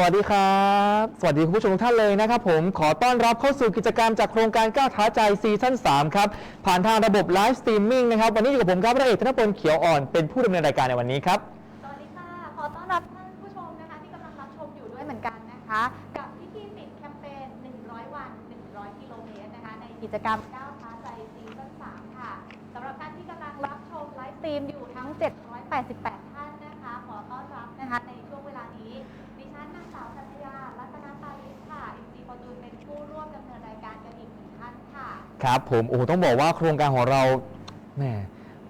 สวัสดีครับ สวัสดีคุณผู้ชมทุกท่านเลยนะครับผมขอต้อนรับเข้าสู่กิจกรรมจากโครงการก้าวท้าใจซีซั่น3ครับ ผ่านทางระบบไลฟ์สตรีมมิ่งนะครับ วันนี้อยู่กับผมครับพระเอกธนพลเขียวอ่อนเป็นผู้ดำเนินรายการในวันนี้ครับ สวัสดีค่ะ ขอต้อนรับท่านผู้ชมนะคะที่กำลังรับชมอยู่ด้วยเหมือนกันนะคะ กับพิธีปิดแคมเปญ 100 วัน 100 กิโลเมตรนะคะในกิจกรรมก้าวท้าใจซีซั่น3ค่ะสำหรับท่านที่กำลังรับชมไลฟ์สตรีมอยู่ทั้ง 788 ค่ะครับผมโอ้โหต้องบอกว่าโครงการของเราแหม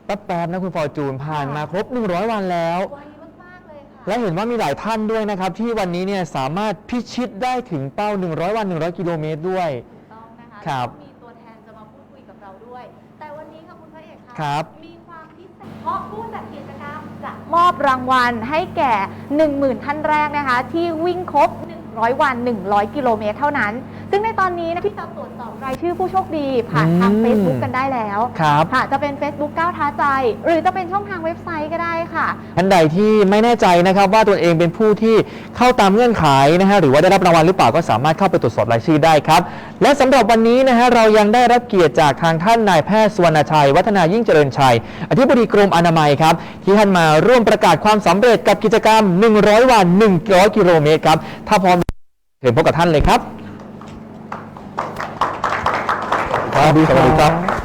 แป๊บๆนะคุณฟอร์จูนผ่านมาครบ 100 วันแล้ว ไวมากๆเลยค่ะ และเห็นว่ามีหลายท่านด้วยนะครับ ที่วันนี้เนี่ยสามารถพิชิตได้ถึงเป้า 100 วัน 100 กิโลเมตรด้วย ถูกต้องนะคะครับแล้วก็มีตัวแทนจะมาพูดคุยกับเราด้วย แต่วันนี้ค่ะคุณพระเอกค่ะครับ มีความพิเศษเพราะผู้จัดกิจกรรมจะมอบรางวัลให้แก่ 10,000 ท่านแรกนะคะ ที่วิ่งครบ 100 วัน 100 กิโลเมตรเท่านั้น ซึ่งในตอนนี้นะพี่จะตรวจสอบรายชื่อผู้โชคดีผ่านทางอืม Facebook กันได้แล้วครับค่ะจะเป็น Facebook ก้าวท้าใจ หรือจะเป็นช่องทางเว็บไซต์ก็ได้ค่ะท่านใดที่ไม่แน่ใจนะครับว่าตัวเองเป็นผู้ที่เข้าตามเงื่อนไขนะฮะหรือว่าได้รับรางวัลหรือเปล่าก็สามารถเข้าไปตรวจสอบรายชื่อได้ครับและสำหรับวันนี้นะฮะเรายังได้รับเกียรติจากทางท่านนายแพทย์สุวรรณชัย วัฒนายิ่งเจริญชัย อธิบดีกรมอนามัยครับที่ท่านมาร่วมประกาศความสำเร็จกับกิจกรรม 100 วัน 100 กิโลเมตรครับถ้าพร้อม เชิญพบกับท่านเลยครับ สวัสดีครับสวัสดีครับ